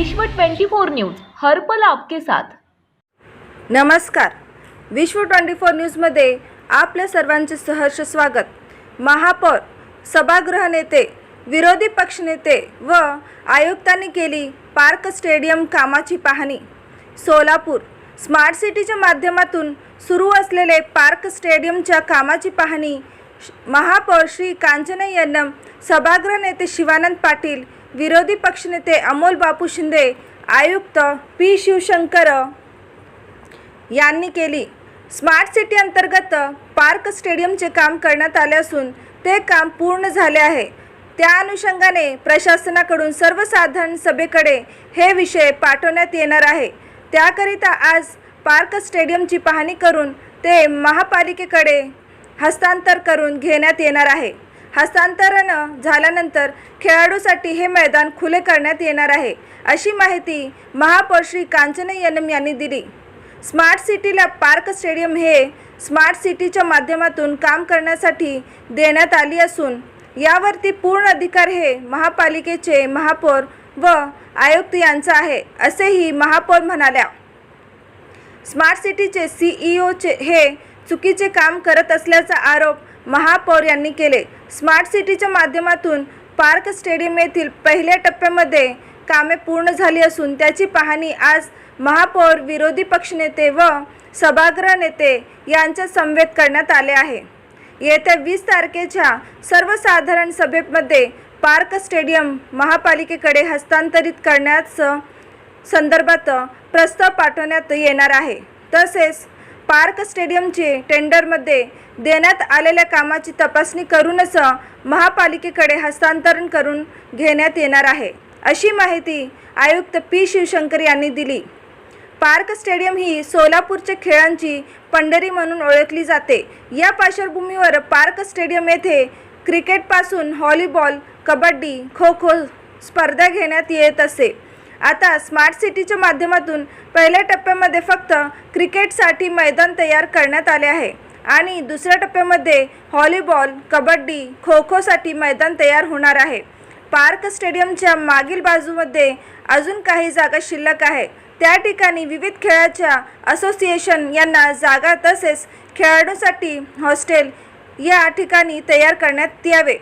विश्व 24 न्यूज हर्पल आपके साथ. नमस्कार. विश्व ट्वेंटी फोर न्यूजमध्ये आपल्या सर्वांचे सहर्ष स्वागत. महापौर सभागृह नेते विरोधी पक्षनेते व आयुक्तांनी केली पार्क स्टेडियम कामाची पाहणी. सोलापूर स्मार्ट सिटीच्या माध्यमातून सुरू असलेले पार्क स्टेडियमच्या कामाची पाहणी श- महापौर श्री कांचना सभागृह नेते शिवानंद पाटील विरोधी पक्षनेते अमोल बापू शिंदे आयुक्त पी शिवशंकर यांनी केली. स्मार्ट सिटी अंतर्गत पार्क स्टेडियमचे काम करण्यात आले असून ते काम पूर्ण झाले आहे. त्या अनुषंगाने प्रशासनाकडून सर्वसाधारण सभेकडे हे विषय पाठवण्यात येणार आहे. त्याकरिता आज पार्क स्टेडियमची पाहणी करून ते महापालिकेकडे हस्तांतर करून घेण्यात येणार आहे. हस्तांतरण झाल्यानंतर खेळाडूसाठी हे मैदान खुले करण्यात येणार आहे अशी माहिती महापौर श्री कांचन यनम यांनी दिली. स्मार्ट सिटीला पार्क स्टेडियम हे स्मार्ट सिटीच्या माध्यमातून काम करण्यासाठी देण्यात आली असून यावरती पूर्ण अधिकार हे महापालिकेचे महापौर व आयुक्त यांचा आहे असेही महापौर म्हणाल्या. स्मार्ट सिटीचे सीईओचे हे चुकीचे काम करत असल्याचा आरोप महापौर यांनी केले. स्मार्ट सिटीच्या माध्यमातून पार्क स्टेडियम येथील पहिल्या टप्प्यामध्ये कामे पूर्ण झाली असून त्याची पाहणी आज महापौर विरोधी पक्षनेते व सभागृह नेते यांच्या समवेत करण्यात आले आहे. येत्या वीस तारखेच्या सर्वसाधारण सभेमध्ये पार्क स्टेडियम महापालिकेकडे हस्तांतरित करण्याचं संदर्भात प्रस्ताव पाठवण्यात येणार आहे. तसेच पार्क स्टेडियमचे टेंडरमध्ये देण्यात आलेल्या कामाची तपासणी करूनच महापालिकेकडे हस्तांतरण करून घेण्यात येणार आहे. अशी माहिती आयुक्त पी. शिवशंकर यांनी दिली. पार्क स्टेडियम ही सोलापूरच्या खेळांची पंढरी म्हणून ओळखली जाते. या पार्श्वभूमीवर पार्क स्टेडियम येथे क्रिकेटपासून व्हॉलीबॉल कबड्डी खो खो स्पर्धा घेण्यात येत असे. आता स्मार्ट सिटीच्या माध्यमातून पहिल्या टप्प्यामध्ये फक्त क्रिकेटसाठी मैदान तयार करण्यात आले आहे. आणि दुसऱ्या टप्प्यामध्ये व्हॉलीबॉल कबड्डी खो खोसाठी मैदान तयार होणार आहे. पार्क स्टेडियमच्या मागील बाजूमध्ये अजून काही जागा शिल्लक आहे. त्या ठिकाणी विविध खेळाच्या असोसिएशन यांना जागा तसेच खेळाडूंसाठी हॉस्टेल या ठिकाणी तयार करण्यात यावे.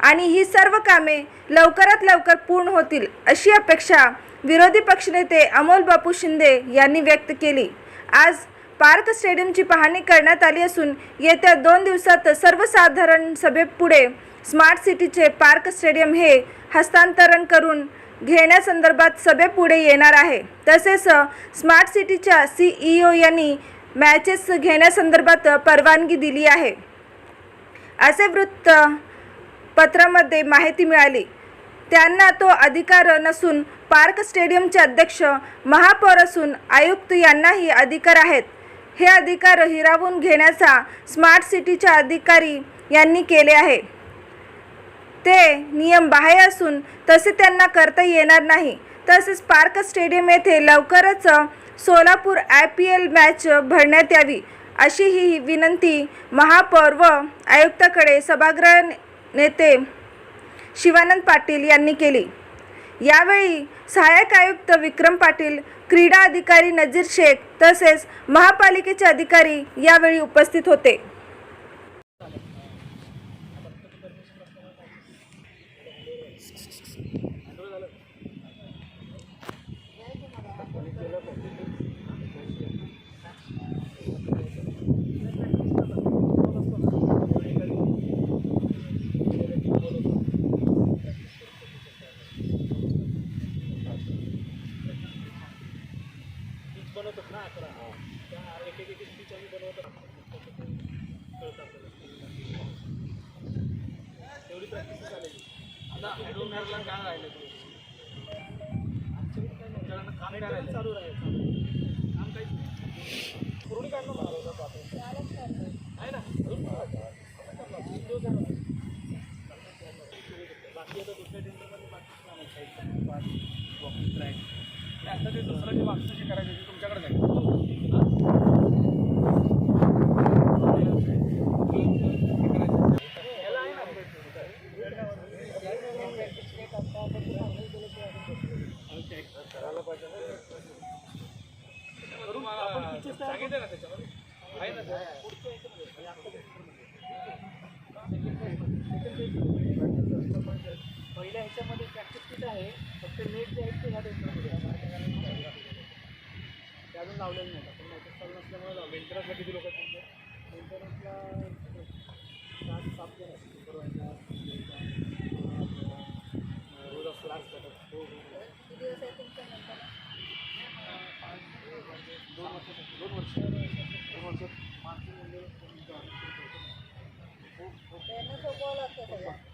आणि ही सर्व कामे लवकरात लवकर पूर्ण होतील अशी अपेक्षा विरोधी पक्षनेते अमोल बापू शिंदे यांनी व्यक्त केली. आज पार्क स्टेडियमची पाहणी करण्यात आली असून येत्या दोन दिवसात सर्वसाधारण सभेपुढे स्मार्ट सिटीचे पार्क स्टेडियम हे हस्तांतरण करून घेण्यासंदर्भात सभेपुढे येणार आहे. तसेच स्मार्ट सिटीच्या सीईओ यांनी मॅचेस घेण्यासंदर्भात परवानगी दिली आहे. असे वृत्त पत्रामध्ये माहिती मिळाली. त्यांना तो अधिकार नसून पार्क स्टेडियमचे अध्यक्ष महापौर असून आयुक्त यांनाही अधिकार आहेत. हे अधिकार हिरावून घेण्याचा स्मार्ट सिटीच्या अधिकारी यांनी केले आहे. ते नियम बाह्य असून तसे त्यांना करता येणार नाही. तसेच पार्क स्टेडियम येथे लवकरच Solapur I P L match भरण्यात यावी अशी ही विनंती महापौर व आयुक्ताकडे सभागृह नेते शिवानंद पाटील यांनी केली. यावेळी सहाय्यक आयुक्त विक्रम पाटील क्रीडा अधिकारी नजीर शेख तसेच महापालिकेचे अधिकारी यावेळी उपस्थित होते. बनवतात ना अकरा. त्या एक एक स्पीच आम्ही बनवतात. कळतं आपल्याला तेवढी प्रॅक्टिस झालेली. आता ॲडोनरला काय राहिलं ते? आमच्याकडे काम काय चालू राहील. काम काहीच नाही. पूर्ण काढणं मला आहे ना? अजून दिवस. बाकी आता दुसऱ्या टेंडरमध्ये बाकी काम आहे वॉकिंग ट्रॅक आता ते दुसरं जे मागचं जे करायचं सांगितलं ना त्याच्यामध्ये आहे ना पहिल्या ह्याच्यामध्ये प्रॅक्टिस किती आहे? फक्त नेट जे आहे लावलेलं नाही आपण नोटीस चालू नसल्यामुळे लावलं मेंटेनन्सला किती लोक तुमचे? मेंटेनन्सला सात सात जण आहेत. सुपरवायझर रोज असतो असतात हो दोन वर्ष दोन वर्ष. दोन वर्ष. मार्च म्हणजे आता